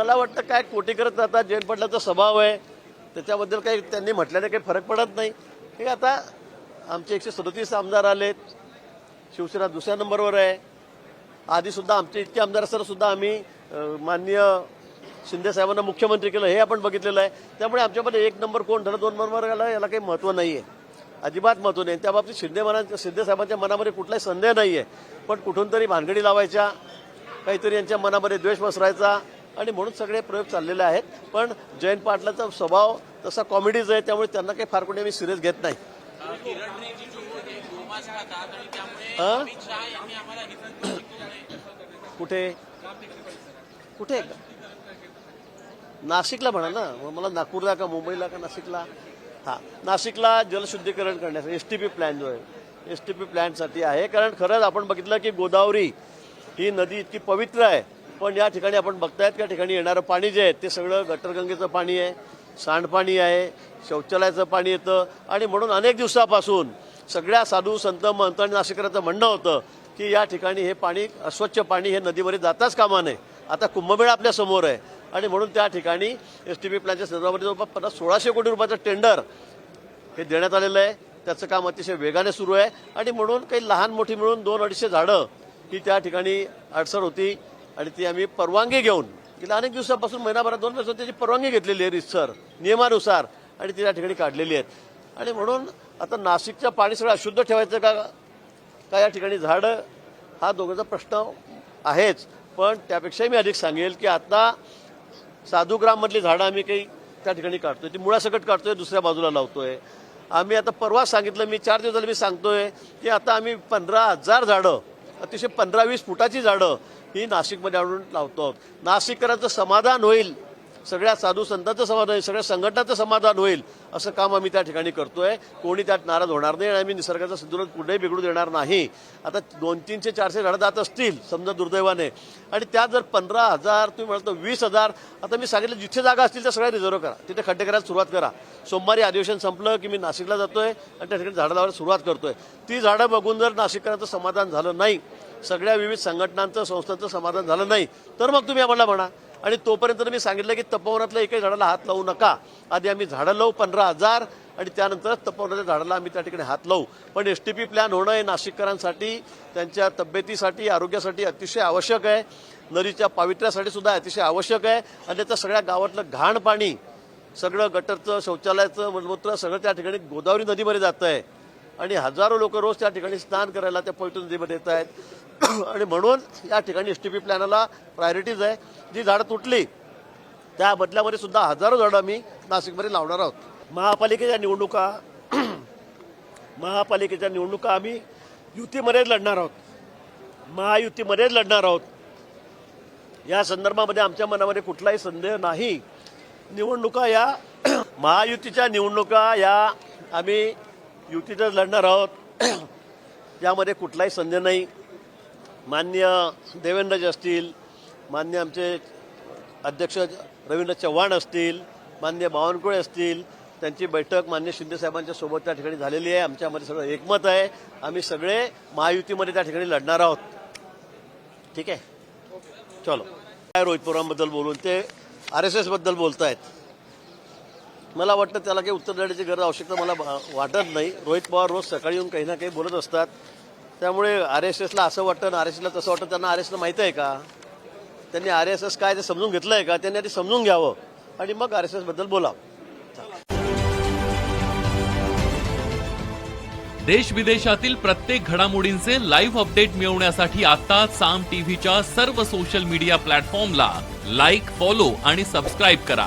मला वाटतं काय कोटी करत जातात जयंत पाटलाचा स्वभाव आहे. त्याच्याबद्दल काही त्यांनी म्हटल्याने काही फरक पडत नाही. हे आता आमचे एकशे सदतीस आमदार आलेत. शिवसेना दुसऱ्या नंबरवर आहे. आधीसुद्धा आमचे इतके आमदार असताना सुद्धा आम्ही माननीय शिंदे साहेबांना मुख्यमंत्री केलं हे आपण बघितलेलं आहे. त्यामुळे आमच्यामध्ये एक नंबर कोण ठरलं दोन नंबर आलं याला काही महत्त्व नाही आहे. अजिबात महत्त्व नाही. त्या बाबतीत शिंदे मना शिंदे साहेबांच्या मनामध्ये कुठलाही संदेह नाही आहे. पण कुठून तरी भानगडी लावायच्या काहीतरी यांच्या मनामध्ये द्वेष पसरायचा. आणि म्हणून सगळे प्रयोग चाललेले आहेत. पण जयंत पाटलाचा स्वभाव तसा कॉमेडीज आहे त्यामुळे त्यांना काही फार कोणी आम्ही सिरियस घेत नाही. कुठे? कुठे? नाशिकला म्हणा ना. मग मला नागपूरला का मुंबईला का नाशिकला? हा. नाशिकला जलशुद्धीकरण करण्यासाठी एस टी पी प्लॅन जो आहे एस टी पी प्लॅनसाठी आहे. कारण खरंच आपण बघितलं की गोदावरी ही नदी इतकी पवित्र आहे. पण या ठिकाणी आपण बघतायत त्या ठिकाणी येणारं पाणी जे आहे ते सगळं गटरगंगेचं पाणी आहे सांडपाणी आहे शौचालयाचं पाणी येतं आणि म्हणून अनेक दिवसापासून सगळ्या साधू संत महंत आणि नाशिकरांचं म्हणणं होतं की या ठिकाणी हे पाणी अस्वच्छ पाणी हे नदीमध्ये जाताच कामा नये. आता कुंभमेळा आपल्यासमोर आहे आणि म्हणून त्या ठिकाणी एस टी पी प्लॅनच्या संदर्भामध्ये जवळपास पन्नास सोळाशे कोटी रुपयाचं टेंडर हे देण्यात आलेलं आहे. त्याचं काम अतिशय वेगाने सुरू आहे आणि म्हणून काही लहान मोठी मिळून दोन अडीचशे झाडं ही त्या ठिकाणी अडसर होती. आणि ती आम्ही परवानगी घेऊन गेल्या अनेक दिवसापासून महिनाभरात दोन दिवसात त्याची परवानगी घेतलेली आहे रितसर नियमानुसार आणि ती त्या ठिकाणी काढलेली आहेत. आणि म्हणून आता नाशिकच्या पाणी सगळं अशुद्ध ठेवायचं का? का या ठिकाणी झाडं? हा दोघांचा प्रश्न आहेच. पण त्यापेक्षाही मी अधिक सांगेल की आता साधूग्राममधली झाडं आम्ही काही त्या ठिकाणी काढतोय. ती मुळासकट काढतोय दुसऱ्या बाजूला लावतोय. आम्ही आता परवा सांगितलं मी चार दिवस झाले मी सांगतोय की आता आम्ही पंधरा हजार झाडं अतिशय पंधरा वीस फुटाची झाडं ही नाशिकमध्ये आणून लावतो. नाशिककरांचं समाधान होईल. सगळ्या साधू संतांचं समाधान होईल सगळ्या संघटनाचं समाधान होईल असं काम आम्ही त्या ठिकाणी करतोय. कोणी त्यात नाराज होणार नाही आणि आम्ही निसर्गाचं संतुलन कुठेही बिघडू देणार नाही. आता दोन तीनशे चारशे झाडं जात असतील समजा दुर्दैवाने. आणि त्यात जर पंधरा हजार तुम्ही म्हणतो वीस हजार आता मी सांगितलं जिथे जागा असतील त्या सगळ्या रिझर्व करा. तिथे खड्डे करायला सुरुवात करा. सोमवारी अधिवेशन संपलं की मी नाशिकला जातोय आणि त्या ठिकाणी झाडं लावायला सुरुवात करतोय. ती झाडं बघून जर नाशिककरांचं समाधान झालं नाही सगळ्या विविध संघटनांचं संस्थांचं समाधान झालं नाही तर मग तुम्ही आम्हाला म्हणा. आणि तोपर्यंत मी सांगितलं की तपोवनातल्या एकही झाडाला हात लावू नका. आधी आम्ही झाडं लावू पंधरा हजार आणि त्यानंतर तपोवनाच्या झाडाला आम्ही त्या ठिकाणी हात लावू. पण एस टी पी प्लॅन होणं हे नाशिककरांसाठी त्यांच्या तब्येतीसाठी आरोग्यासाठी अतिशय आवश्यक आहे. नदीच्या पावित्र्यासाठी सुद्धा अतिशय आवश्यक आहे. आणि त्याचं सगळ्या गावातलं घाण पाणी सगळं गटरचं शौचालयाचं मलमूत्र सगळं त्या ठिकाणी गोदावरी नदीमध्ये जातं आहे आणि हजारो लोक रोज त्या ठिकाणी स्नान करायला त्या पवित्र नदीमध्ये येत आहेत. आणि म्हणून या ठिकाणी एस टी पी प्लॅनला प्रायोरिटीज आहे. जी झाडं तुटली त्या बदल्यामध्ये सुद्धा हजारो झाडं आम्ही नाशिकमध्ये लावणार आहोत. महापालिकेच्या निवडणुका महापालिकेच्या निवडणुका आम्ही युतीमध्येच लढणार आहोत. महायुतीमध्येच लढणार आहोत. या संदर्भामध्ये आमच्या मनामध्ये कुठलाही संदेह नाही. निवडणुका या महायुतीच्या निवडणुका या आम्ही युतीतच लढणार आहोत. यामध्ये कुठलाही संदेह नाही. मान्य देवेंद्रजी असतील मान्य आमचे अध्यक्ष रवींद्र चव्हाण असतील मान्य बावनकुळे असतील त्यांची बैठक मान्य शिंदेसाहेबांच्या सोबत त्या ठिकाणी झालेली आहे. आमच्यामध्ये सगळं एकमत आहे. आम्ही सगळे महायुतीमध्ये त्या ठिकाणी लढणार आहोत. ठीक आहे? चलो. काय रोहित पवारांबद्दल बोलून ते आर एस एसबद्दल बोलत आहेत मला वाटतं त्याला काही उत्तर देण्याची गरज आवश्यकता मला वाटत नाही. रोहित पवार रोज सकाळी येऊन काही ना काही बोलत असतात. त्यामुळे आर एस एसला असं वाटतं आणि आर एस एसला तसं वाटतं त्यांना आर एस एसला माहिती आहे का? त्यांनी आर एस एस काय ते समजून घेतलं आहे का? त्यांनी आधी समजून घ्यावं आणि मग आर एस एसबद्दल बोलावं. देश विदेशातील प्रत्येक घडामोडींचे लाईव्ह अपडेट मिळवण्यासाठी आता साम टीव्हीच्या सर्व सोशल मीडिया प्लॅटफॉर्मला लाईक फॉलो आणि सबस्क्राईब करा.